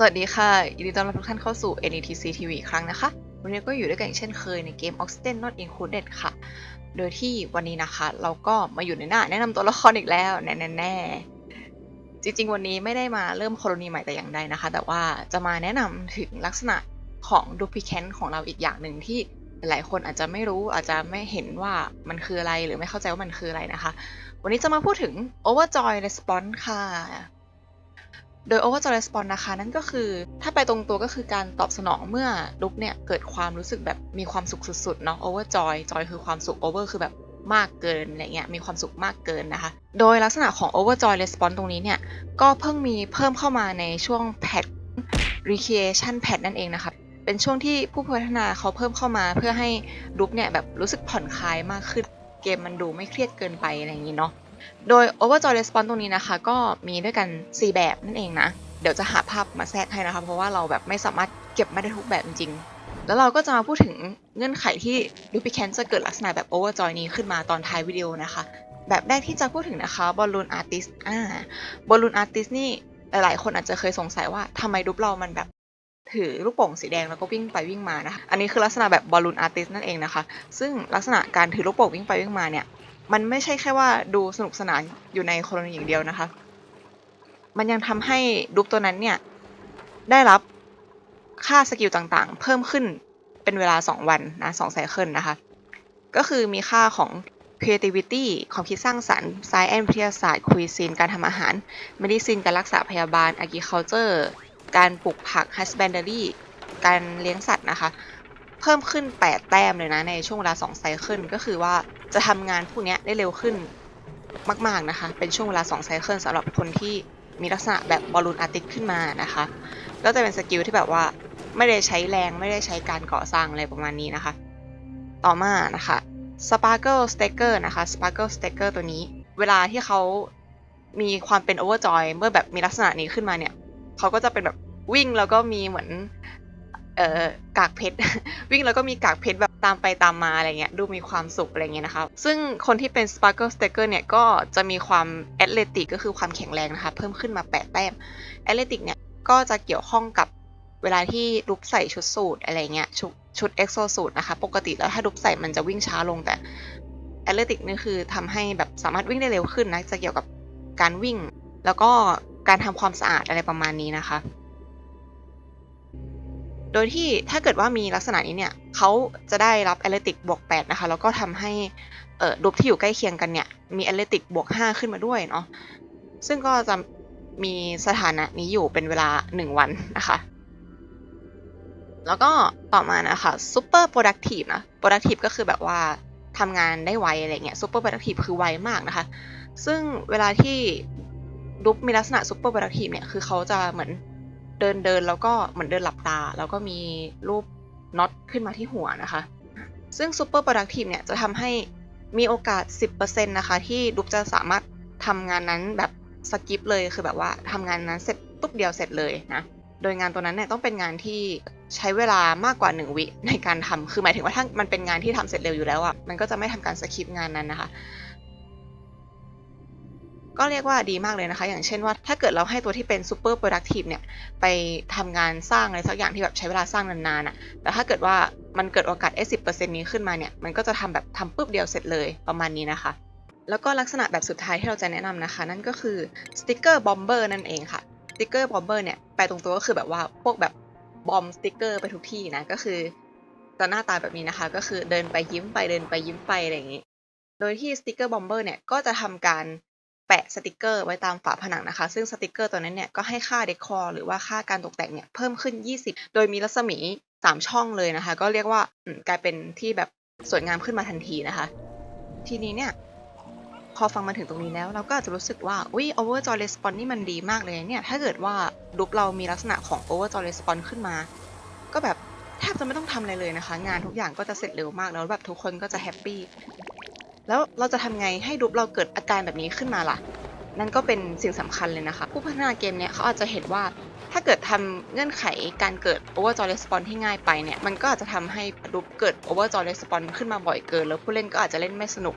สวัสดีค่ะยินดีต้อนรับทุกท่านเข้าสู่ NETC TV อีกครั้งนะคะ วันนี้ก็อยู่ด้วยกันอีกเช่นเคยในเกม Oxygen Not Included ค่ะ โดยที่วันนี้นะคะ เราก็มาอยู่ในหน้า แนะนำตัวละครอีกแล้วแน่แน่ๆจริงๆ วันนี้ไม่ได้มาเริ่มโคโลนีใหม่แต่อย่างใดนะคะ แต่ว่าจะมาแนะนำถึงลักษณะของดูพิแคนของเราอีกอย่างหนึ่งที่หลายคนอาจจะไม่รู้อาจจะไม่เห็นว่ามันคืออะไรหรือไม่เข้าใจว่ามันคืออะไรนะคะ วันนี้จะมาพูดถึง Overjoy Response ค่ะ โดย Overjoy Response นะคะ นั่นก็คือ ถ้าไปตรงตัวก็คือการตอบสนองเมื่อลุกเนี่ย เกิดความรู้สึกแบบมีความสุขสุดๆเนาะ Overjoy Joy คือความสุข Over คือแบบมากเกินอะไรเงี้ยมีความสุขมากเกินนะคะ โดยลักษณะของ Overjoy Response ตรงนี้เนี่ย ก็เพิ่งมีเพิ่มเข้ามาในช่วงแพท Recreation Patch นั่นเองนะคะเป็นช่วงที่ผู้พัฒนาเขาเพิ่มเข้ามาเพื่อให้ลุกเนี่ยแบบรู้สึกผ่อนคลายมากขึ้นเกมมันดูไม่เครียดเกินไปอะไรอย่างนี้เนาะ โดย Overjoy Response ตรงนี้นะคะ ก็มีด้วยกัน 4 แบบนั่นเองนะ เดี๋ยวจะหาภาพมาแทรกให้นะคะ เพราะว่าเราแบบไม่สามารถเก็บไม่ได้ทุกแบบจริงๆ แล้วเราก็จะมาพูดถึงเงื่อนไขที่ d u p l i c a t จะเกิดลักษณะแบบ Overjoy นี้ขึ้นมาตอนท้ายวิดีโอนะคะ แบบแรกที่จะพูดถึงนะคะ Balloon Artist อ่า Balloon Artist นี่หลายๆ คนอาจจะเคยสงสัยว่าทำไมรูปเรามันแบบถือลูกโป่งสีแดงแล้วก็วิ่งไปวิ่งมานะคะ อันนี้คือลักษณะแบบ Balloon Artist นั่นเองนะคะ ซึ่งลักษณะการถือลูกโป่งวิ่งไปวิ่งมาเนี่ย มันไม่ใช่แค่ว่าดูสนุกสนานอยู่ในโคโลนีอย่างเดียวนะคะ มันยังทำให้รูปตัวนั้นเนี่ย ได้รับค่าสกิลต่างๆ เพิ่มขึ้นเป็นเวลา 2 วันนะ2ไซเคิลนะคะ ก็คือมีค่าของ creativity ความคิดสร้างสรรค์ science วิทยาศาสตร์ cuisine การทำอาหาร medicine การรักษาพยาบาล agriculture การปลูกผัก husbandry การเลี้ยงสัตว์นะคะ เพิ่มขึ้น 8 แต้มเลยนะ ในช่วงเวลา 2 ไซเคิลก็คือว่า จะทำงานพวกนี้ได้เร็วขึ้นมากๆนะคะ เป็นช่วงเวลา2ไซเคิลสำหรับคนที่มีลักษณะแบบบอลลูนอาร์ติสขึ้นมานะคะ ก็จะเป็นสกิลที่แบบว่าไม่ได้ใช้แรงไม่ได้ใช้การก่อสร้างอะไรประมาณนี้นะคะ ต่อมานะคะ Sparkle Stacker นะคะ Sparkle Stacker ตัวนี้ เวลาที่เขามีความเป็น Overjoy เมื่อแบบมีลักษณะนี้ขึ้นมาเนี่ยเขาก็จะเป็นแบบวิ่งแล้วก็มีเหมือน เอ่อกากเพชร วิ่งแล้วก็มีกากเพชรแบบตามไปตามมาอะไรเงี้ยดูมีความสุขอะไรเงี้ยนะคะซึ่งคนที่เป็น Sparkle Stacker เนี่ยก็จะมีความแอตเลติกก็คือความแข็งแรงนะคะเพิ่มขึ้นมา 8 แต้มแอตเลติกเนี่ยก็จะเกี่ยวข้องกับเวลาที่ลุกใส่ชุดสูทอะไรเงี้ยชุดชุดเอ็กโซสูทนะคะ ปกติแล้วถ้าลุกใส่มันจะวิ่งช้าลงแต่แอตเลติกนี่คือทำให้แบบสามารถวิ่งได้เร็วขึ้นนะจะเกี่ยวกับการวิ่ง แล้วก็การทำความสะอาดอะไรประมาณนี้นะคะ โดยที่ถ้าเกิดว่ามีลักษณะนี้เนี่ยเขาจะได้รับแอตเลติกบวก8นะคะแล้วก็ทำให้เอ่อรูปที่อยู่ใกล้เคียงกันเนี่ยมีแอตเลติกบวก5ขึ้นมาด้วยเนาะซึ่งก็จะมีสถานะนี้อยู่เป็นเวลา 1 วันนะคะ แล้วก็ต่อมานะคะ super productive นะ productive ก็คือแบบว่าทำงานได้ไวอะไรเงี้ย super productive คือไวมากนะคะ ซึ่งเวลาที่รูปมีลักษณะ super productive เนี่ยคือเขาจะเหมือน เดินเดินแล้วก็เหมือนเดินหลับตา แล้วก็มีรูปน็อตขึ้นมาที่หัวนะคะ ซึ่ง super productive เนี่ยจะทำให้มีโอกาส 10%นะคะ ที่ดุ๊กจะสามารถทำงานนั้นแบบสกิปเลยคือแบบว่าทำงานนั้นเสร็จปุ๊บเดียวเสร็จเลยนะโดยงานตัวนั้นเนี่ยต้องเป็นงานที่ใช้เวลามากกว่า 1 วิในการทำคือหมายถึงว่าถ้ามันเป็นงานที่ทำเสร็จเร็วอยู่แล้วอะ่ะ มันก็จะไม่ทำการสกิปงานนั้นนะคะ ก็เรียกว่าดีมากเลยนะคะ อย่างเช่นว่าถ้าเกิดเราให้ตัวที่เป็น super productive เนี่ย ไปทำงานสร้างอะไรสักอย่างที่แบบใช้เวลาสร้างนานๆอะ่ะ แต่ถ้าเกิดว่ามันเกิดโอกาสไอ้สินี้ขึ้นมาเนี่ย มันก็จะทำแบบทำปุ๊บเดียวเสร็จเลยประมาณนี้นะคะ แล้วก็ลักษณะแบบสุดท้ายที่เราจะแนะนำนะคะ นั่นก็คือสติกเกอร์บอมเบอร์นั่นเองค่ะสติกเกอร์บอมเบอร์เนี่ยแปลตรงตัวก็คือแบบว่าพวกแบบบอมสติกเกอร์ไปทุกที่นะก็คือจะหน้าตาแบบนี้นะคะ ก็คือเดินไปยิ้มไปเดินไปยิ้มไปอะไรอย่างนี้ โดยที่สติกเกอร์บอมเบอร์เนี่ยก็จะทำการ แปะสติกเกอร์ไว้ตามฝาผนังนะคะ ซึ่งสติกเกอร์ตัวนั้นเนี่ยก็ให้ค่าเดคอร์หรือว่าค่าการตกแต่งเนี่ยเพิ่มขึ้น 20 โดยมีรัศมี 3 ช่องเลยนะคะ ก็เรียกว่ากลายเป็นที่แบบสวยงามขึ้นมาทันทีนะคะ ทีนี้เนี่ยพอฟังมาถึงตรงนี้แล้ว เราก็อาจจะรู้สึกว่าอุ้ย overjoy response นี่มันดีมากเลยเนี่ย ถ้าเกิดว่ารูปเรามีลักษณะของ overjoy response ขึ้นมา ก็แบบแทบจะไม่ต้องทำอะไรเลยนะคะ งานทุกอย่างก็จะเสร็จเร็วมากแล้วแบบทุกคนก็จะแฮปปี้ แล้วเราจะทำไงให้รูปเราเกิดอาการแบบนี้ขึ้นมาล่ะ นั่นก็เป็นสิ่งสำคัญเลยนะคะ ผู้พัฒนาเกมเนี่ยเขาอาจจะเห็นว่าถ้าเกิดทำเงื่อนไขการเกิด overjoy response ที่ง่ายไปเนี่ย มันก็อาจจะทำให้รูปเกิด overjoy response ขึ้นมาบ่อยเกิน แล้วผู้เล่นก็อาจจะเล่นไม่สนุก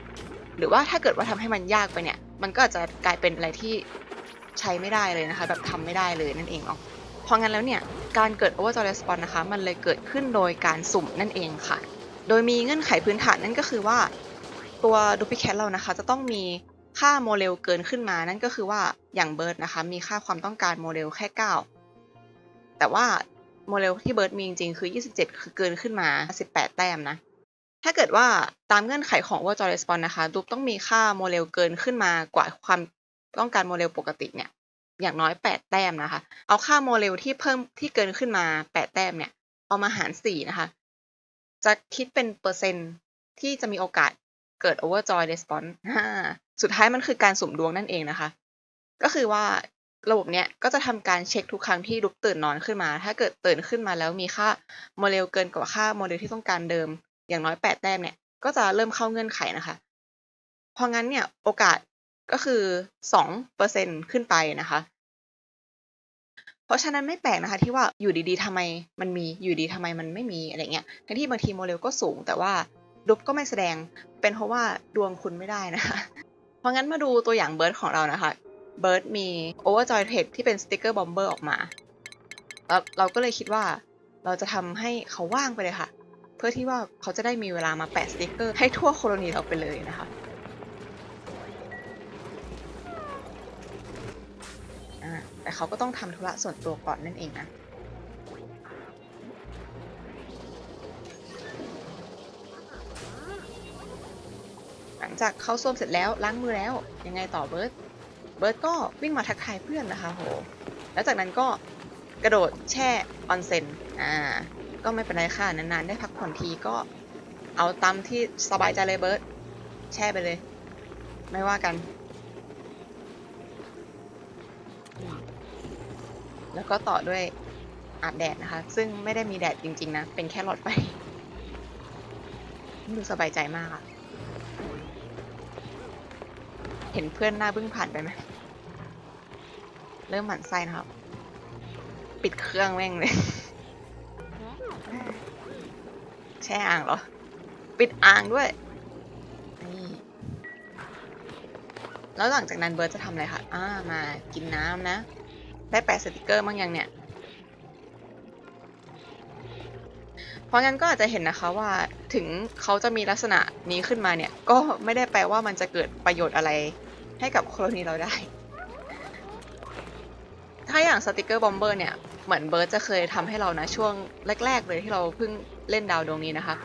หรือว่าถ้าเกิดว่าทำให้มันยากไปเนี่ย มันก็อาจจะกลายเป็นอะไรที่ใช้ไม่ได้เลยนะคะ แบบทำไม่ได้เลยนั่นเองเนาะพอราะงั้นแล้วเนี่ย การเกิด Overjoy Response นะคะ มันเลยเกิดขึ้นโดยการสุ่มนั่นเองค่ะ โดยมีเงื่อนไขพื้นฐานนั่นก็คือว่า ตัว Duplicate เรานะคะ จะต้องมีค่าโมเลลเกินขึ้นมา นั่นก็คือว่าอย่างเบิร์ดนะคะ มีค่าความต้องการโมเลลแค่ 9 แต่ว่าโมเลลที่เบิร์ดมีจริงๆ คือ 27 คือเกินขึ้นมา 18 แต้มนะ ถ้าเกิดว่าตามเงื่อนไขของ Overjoy Response นะคะดูปต้องมีค่าโมเลลเกินขึ้นมากว่าความต้องการโมเลลปกติเนี่ย อย่างน้อย 8 แต้มนะคะ เอาค่าโมเลลที่เพิ่มที่เกินขึ้นมา 8 แต้มเนี่ย เอามาหาร 4 นะคะ จะคิดเป็นเปอร์เซ็นต์ที่จะมีโอกาส เกิด Overjoy Response อ่าสุดท้ายมันคือการสุ่มดวงนั่นเองนะคะ ก็คือว่าระบบเนี้ยก็จะทำการเช็คทุกครั้งที่ลุกตื่นนอนขึ้นมา ถ้าเกิดตื่นขึ้นมาแล้วมีค่าโมเลลเกินกว่าค่าโมเลลที่ต้องการเดิม อย่างน้อย 8 แต้มเนี่ย ก็จะเริ่มเข้าเงื่อนไขนะคะ เพราะงั้นเนี่ยโอกาสก็คือ2%ขึ้นไปนะคะ เพราะฉะนั้นไม่แปลกนะคะ ที่ว่าอยู่ดีๆทำไมมันมีอยู่ดีทำไมมันไม่มีอะไรเงี้ย ทั้งที่บางทีโมเลลก็สูงแต่ว่า ดุบก็ไม่แสดง เป็นเพราะว่าดวงคุณไม่ได้นะคะ เพราะงั้นมาดูตัวอย่างเบิร์ดของเรานะคะ เบิร์ดมี Overjoy Text ที่เป็นสติกเกอร์บอมเบอร์ออกมาแล้วเราก็เลยคิดว่าเราจะทำให้เขาว่างไปเลยค่ะ เพื่อที่ว่าเขาจะได้มีเวลามาแปะสติกเกอร์ให้ทั่วโคโลนีเราไปเลยนะคะแต่เขาก็ต้องทำธุระส่วนตัวก่อนนั่นเองนะ จากเข้าส้วมเสร็จแล้วล้างมือแล้ว ยังไงต่อเบิร์ดเบิร์ดก็วิ่งมาทักทายเพื่อนนะคะโหแล้วจากนั้นก็กระโดดแช่ออนเซ็นอ่าก็ไม่เป็นไรค่ะนานๆได้พักผ่อนทีก็เอาตามที่สบายใจเลยเบิร์ดแช่ไปเลย ไม่ว่ากัน แล้วก็ต่อด้วยอาบแดดนะคะ ซึ่งไม่ได้มีแดดจริง ๆ นะ เป็นแค่หลอดไฟดูสบายใจมากอะ เห็นเพื่อนหน้าบึ้งผ่านไปไหม เริ่มหมั่นไส้นะครับ ปิดเครื่องแม่งเลย แช่อ่างเหรอ ปิดอ่างด้วย นี่ แล้วหลังจากนั้นเบิร์ดจะทำอะไรคะอ่า มากินน้ำนะ ได้แปะสติกเกอร์บ้างยังเนี่ย เพราะงั้นก็อาจจะเห็นนะคะว่าถึงเขาจะมีลักษณะนี้ขึ้นมาเนี่ย ก็ไม่ได้แปลว่ามันจะเกิดประโยชน์อะไร ให้กับโคโลนีเราได้ ถ้าอย่างสติกเกอร์บอมเบอร์เนี่ย เหมือนเบิร์ดจะเคยทำให้เรานะช่วงแรก ๆ เลยที่เราเพิ่งเล่นดาวดวงนี้นะคะ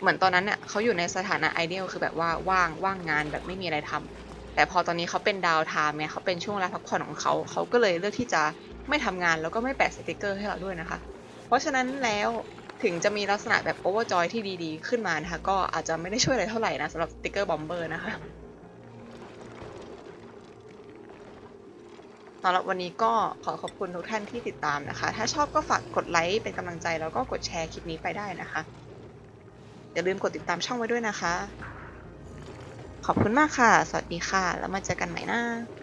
เหมือนตอนนั้นเนี่ยเขาอยู่ในสถานะไอเดียลคือแบบว่าว่างว่างงานแบบไม่มีอะไรทำแต่พอตอนนี้เขาเป็นดาวไทม์เนี่ยเขาเป็นช่วงเวลาพักผ่อนของเขาเขาก็เลยเลือกที่จะไม่ทำงานแล้วก็ไม่แปะสติกเกอร์ให้เราด้วยนะคะ เพราะฉะนั้นแล้วถึงจะมีลักษณะแบบโอเวอร์จอยที่ดีๆ ขึ้นมานะคะ ก็อาจจะไม่ได้ช่วยอะไรเท่าไหร่นะสำหรับสติกเกอร์บอมเบอร์นะคะ สำหรับวันนี้ก็ขอขอบคุณทุกท่านที่ติดตามนะคะ ถ้าชอบก็ฝากกดไลค์เป็นกำลังใจแล้วก็กดแชร์คลิปนี้ไปได้นะคะ อย่าลืมกดติดตามช่องไว้ด้วยนะคะ ขอบคุณมากค่ะ สวัสดีค่ะ แล้วมาเจอกันใหม่นะ